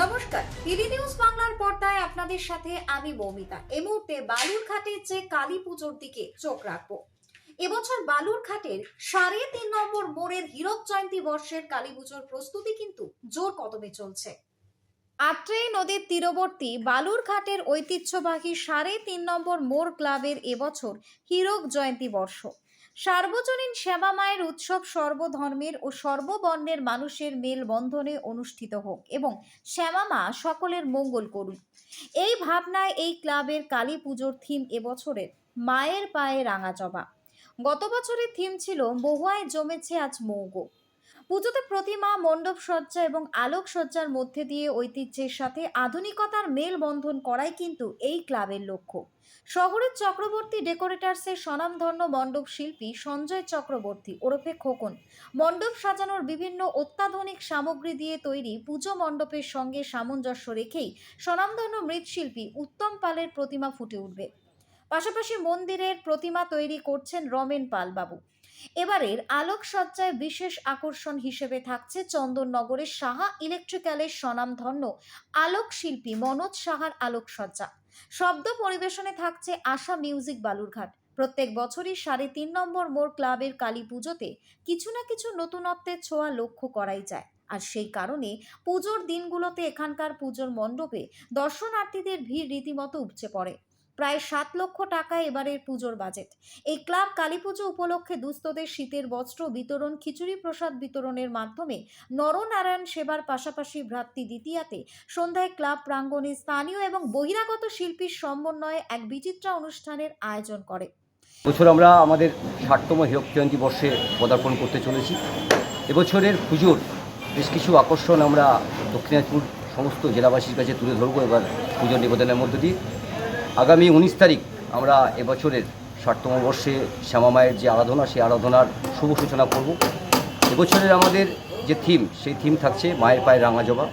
নমস্কার DD news বাংলার পর্দায় আপনাদের সাথে আমি মৌমিতা। এ মুহূর্তে বালুরঘাটের যে কালী পুজোর দিকে চোখ রাখব। এবছর বালুরঘাটের সাড়ে তিন নম্বর মোড়ের হীরক জয়ন্তী বর্ষের কালী পুজোর প্রস্তুতি কিন্তু জোর কদমে চলছে। আত্রেই নদীর তীরবর্তী বালুরঘাটের ঐতিহ্যবাহী সাড়ে তিন নম্বর মোড় ক্লাবের এবছর হীরক জয়ন্তী বর্ষ। সার্বজনীন সেবা মায়ের উৎসব সর্বধর্মের ও সর্ববর্ণের মানুষের মেলবন্ধনে অনুষ্ঠিত হোক এবং শ্যামা মা সকলের মঙ্গল করুন এই ভাবনায় এই ক্লাবের কালী পুজোর থিম এবছরের মায়ের পায়ে রাঙা জবা গত বছরের থিম ছিল বহুয়ায় জমেছে আজ মৌগ। পুজোতে প্রতিমা, মণ্ডপ সজ্জা এবং আলোক সজ্জার মধ্যে দিয়ে ঐতিহ্যের সাথে আধুনিকতার মেলবন্ধন করাই কিন্তু এই ক্লাবের লক্ষ্য। শহরের চক্রবর্তী ডেকোরেটার্সের স্বনামধন্য মণ্ডপ শিল্পী সঞ্জয় চক্রবর্তী ওরফে খোকন মণ্ডপ সাজানোর বিভিন্ন অত্যাধুনিক সামগ্রী দিয়ে তৈরি পুজো মণ্ডপের সঙ্গে সামঞ্জস্য রেখেই স্বনামধন্য মৃৎশিল্পী উত্তম পালের প্রতিমা ফুটে উঠবে। পাশাপাশি মন্দিরের প্রতিমা তৈরি করছেন রমেন পাল বাবু এবারের আলোকসজ্জায় বিশেষ আকর্ষণ হিসেবে থাকছে চন্দননগরের সাহা ইলেকট্রিক্যালের স্বনামধন্য আলোক শিল্পী মনোজ সাহার আলোকসজ্জা। শব্দ পরিবেশনে থাকছে আশা মিউজিক বালুরঘাট। প্রত্যেক বছরই সাড়ে তিন নম্বর মোর ক্লাবের কালী পুজোতে কিছু না কিছু নতুনত্বের ছোঁয়া লক্ষ্য করাই যায়। আর সেই কারণে পুজোর দিনগুলোতে এখানকার পুজোর মণ্ডপে দর্শনার্থীদের ভিড় রীতিমতো উপচে পড়ে। প্রায় সাত লক্ষ টাকা এবারের পুজোর বাজেট। এই ক্লাব কালী পুজো উপলক্ষে দুস্থদের শীতের বস্ত্র বিতরণ, খিচুড়ি প্রসাদ বিতরণের মাধ্যমে নরনারায়ণ সেবার পাশাপাশি ভ্রাতৃ দ্বিতীয়াতে সন্ধ্যায় ক্লাব প্রাঙ্গণে স্থানীয় এবং বহিরাগত শিল্পীর সমন্বয়ে এক বিচিত্রা অনুষ্ঠানের আয়োজন করে। বছর আমরা আমাদের ষাটতম হীরক জয়ন্তী বর্ষে পদার্পণ করতে চলেছি। এবছরের পুজোর বেশ কিছু আকর্ষণ আমরা দক্ষিণাজপুর সমস্ত জেলাবাসীর কাছে তুলে ধরবো এবার পুজোর নিবেদনের মধ্য দিয়ে। আগামী উনিশ তারিখ আমরা এবছরের ষাটতম বর্ষে শ্যামা মায়ের যে আরাধনা, সেই আরাধনার শুভ সূচনা করব। এবছরের আমাদের যে থিম সেই থিম থাকছে মায়ের পায়ের রাঙা জবা।